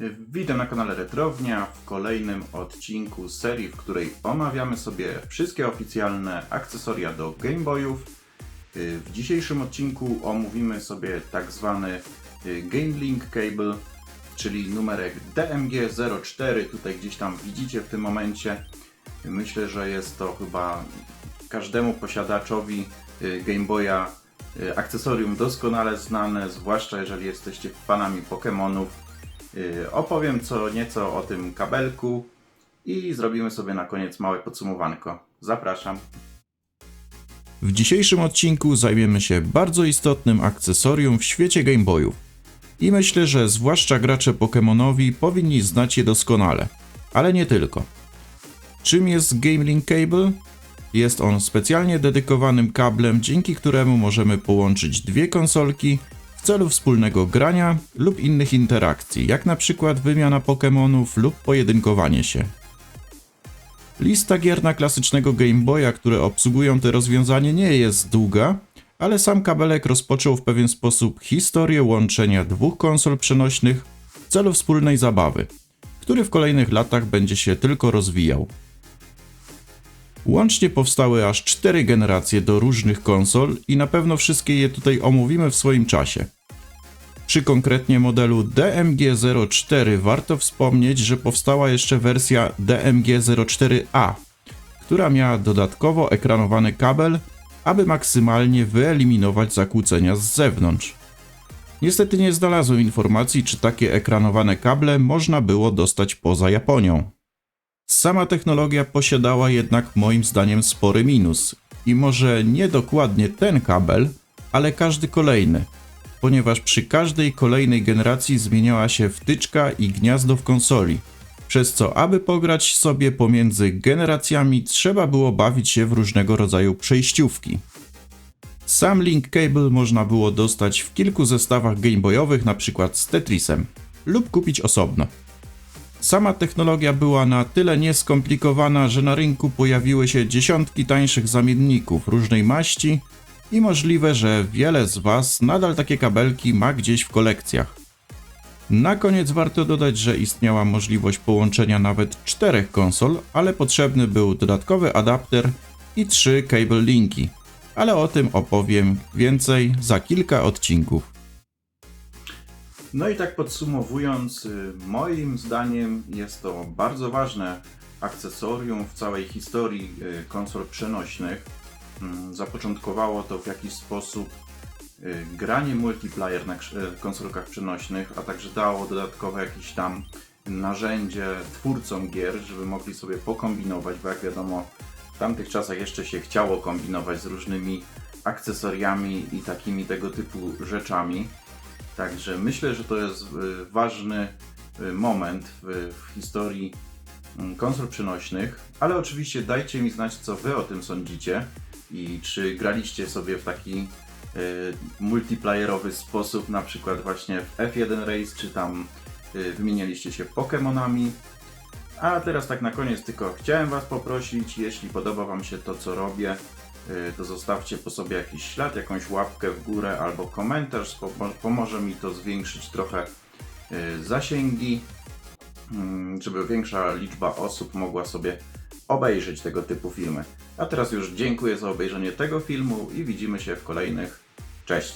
Witam na kanale Retrownia w kolejnym odcinku serii, w której omawiamy sobie wszystkie oficjalne akcesoria do Game Boyów. Y, W dzisiejszym odcinku omówimy sobie tak zwany y, Game Link Cable, czyli numerek DMG04. Tutaj gdzieś tam widzicie w tym momencie. Myślę, że jest to chyba każdemu posiadaczowi y, Game Boya akcesorium doskonale znane, zwłaszcza jeżeli jesteście fanami Pokémonów. Y, Opowiem co nieco o tym kabelku i zrobimy sobie na koniec małe podsumowanko. Zapraszam. W dzisiejszym odcinku zajmiemy się bardzo istotnym akcesorium w świecie Game Boyów. I myślę, że zwłaszcza gracze Pokémonowi powinni znać je doskonale. Ale nie tylko. Czym jest Game Link Cable? Jest on specjalnie dedykowanym kablem, dzięki któremu możemy połączyć dwie konsolki w celu wspólnego grania lub innych interakcji, jak na przykład wymiana Pokémonów lub pojedynkowanie się. Lista gier na klasycznego Game Boya, które obsługują te rozwiązanie nie jest długa, ale sam kabelek rozpoczął w pewien sposób historię łączenia dwóch konsol przenośnych w celu wspólnej zabawy, który w kolejnych latach będzie się tylko rozwijał. Łącznie powstały aż cztery generacje do różnych konsol i na pewno wszystkie je tutaj omówimy w swoim czasie. Przy konkretnie modelu DMG04 warto wspomnieć, że powstała jeszcze wersja DMG04A, która miała dodatkowo ekranowany kabel, aby maksymalnie wyeliminować zakłócenia z zewnątrz. Niestety nie znalazłem informacji, czy takie ekranowane kable można było dostać poza Japonią. Sama technologia posiadała jednak moim zdaniem spory minus. I może nie dokładnie ten kabel, ale każdy kolejny, ponieważ przy każdej kolejnej generacji zmieniała się wtyczka i gniazdo w konsoli, przez co aby pograć sobie pomiędzy generacjami trzeba było bawić się w różnego rodzaju przejściówki. Sam Link Cable można było dostać w kilku zestawach gameboyowych, np. z Tetrisem, lub kupić osobno. Sama technologia była na tyle nieskomplikowana, że na rynku pojawiły się dziesiątki tańszych zamienników różnej maści i możliwe, że wiele z Was nadal takie kabelki ma gdzieś w kolekcjach. Na koniec warto dodać, że istniała możliwość połączenia nawet czterech konsol, ale potrzebny był dodatkowy adapter i trzy cable linki. Ale o tym opowiem więcej za kilka odcinków. No i tak podsumowując, y, moim zdaniem jest to bardzo ważne akcesorium w całej historii y, konsol przenośnych. Mm, Zapoczątkowało to w jakiś sposób y, granie multiplayer na konsolkach przenośnych, a także dało dodatkowe jakieś tam narzędzie twórcom gier, żeby mogli sobie pokombinować, bo jak wiadomo, w tamtych czasach jeszcze się chciało kombinować z różnymi akcesoriami i takimi tego typu rzeczami. Także myślę, że to jest y, ważny y, moment w, w historii mm, konsol przenośnych, ale oczywiście dajcie mi znać, co wy o tym sądzicie i czy graliście sobie w taki y, multiplayerowy sposób, na przykład właśnie w F1 Race, czy tam y, wymienialiście się Pokémonami. A teraz tak na koniec tylko chciałem Was poprosić, jeśli podoba Wam się to, co robię, to zostawcie po sobie jakiś ślad, jakąś łapkę w górę albo komentarz. Pomo- Pomoże mi to zwiększyć trochę y, zasięgi, mm, żeby większa liczba osób mogła sobie obejrzeć tego typu filmy. A teraz już dziękuję za obejrzenie tego filmu i widzimy się w kolejnych. Cześć!